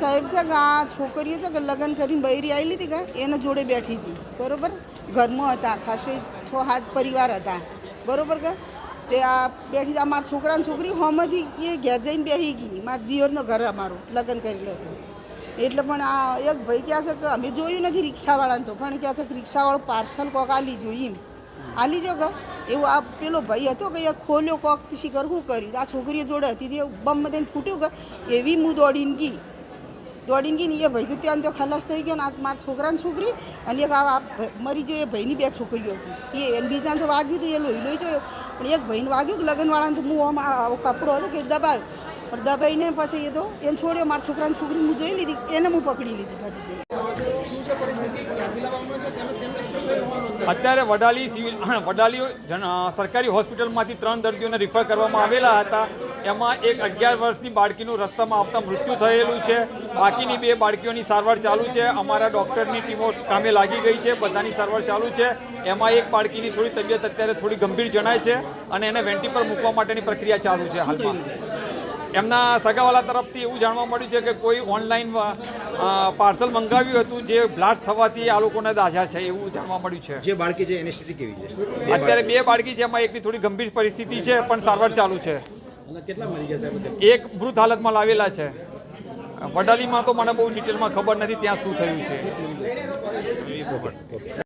સાહેબ છે કે આ છોકરીઓ છે કે લગ્ન કરીને બૈરી આવેલી હતી કે એના જોડે બેઠી હતી. બરોબર? ઘરમાં હતા, ખાસે છ હાથ પરિવાર હતા. બરાબર કે? તે આ બેઠી હતા, આ મારા છોકરા હોમથી એ ઘેર જઈને બેસી ગઈ. મારા દિયોરનું ઘર અમારું, લગ્ન કરેલું હતું. એટલે પણ આ એક ભાઈ કહે છે કે અમે જોયું નથી રિક્ષાવાળાને તો, પણ કહે છે કે રિક્ષાવાળો પાર્સલ કોક આલી જોઈએ આલી જો કે? એવું આ પેલો ભાઈ હતો કે એ ખોલ્યો કોક, પછી કરવું કર્યું? આ છોકરીઓ જોડે હતી તે બમ દઈને ફૂટ્યું કે એવી હું દોડીને ગઈ. દોડીને ગઈ ને એ ભાઈ ત્યાં તો ખલાસ થઈ ગયો ને આ મારા છોકરાની છોકરી અને એક આ મરી ગયો એ ભાઈની બે છોકરીઓ હતી. એ બીજાને તો વાગ્યું હતું એ લોહી લોહી જોયો. પણ એક ભાઈને વાગ્યું કે લગ્નવાળાને તો હું આમ કપડો હતો કે દબાવ્યો પણ દબાઈને પછી એ તો એને છોડ્યો. મારા છોકરાની છોકરી હું જોઈ લીધી. એને હું પકડી લીધી પછી જઈ અત્યારે વડાલી સિવિલ વડાલી સરકારી હોસ્પિટલમાંથી ત્રણ દર્દીઓને રિફર કરવામાં આવેલા હતા. એમાં એક અગિયાર વર્ષની બાળકીનું રસ્તામાં આવતા મૃત્યુ થયેલું છે. બાકીની બે બાળકીઓની સારવાર ચાલુ છે. અમારા ડૉક્ટરની ટીમો કામે લાગી ગઈ છે. બધાની સારવાર ચાલુ છે. એમાં એક બાળકીની થોડી તબિયત અત્યારે થોડી ગંભીર જણાય છે અને એને વેન્ટી પર મૂકવા માટેની પ્રક્રિયા ચાલુ છે હાલમાં. એમના સગાવાલા તરફથી એવું જાણવા મળ્યું છે કે કોઈ ઓનલાઈન પાર્સલ મંગાવ્યું હતું જે બ્લાસ્ટ થવાથી આ લોકોને દાઝા છે એવું જાણવા મળ્યું છે. જે બાળકી છે એની સ્થિતિ કેવી છે? અત્યારે બે બાળકી છે એમાં એકની થોડી ગંભીર પરિસ્થિતિ છે પણ સારવાર ચાલુ છે. એક મૃત હાલતમાં લાવેલા છે. વડાલીમાં તો મને બહુ ડિટેલમાં ખબર નથી ત્યાં શું થયું છે.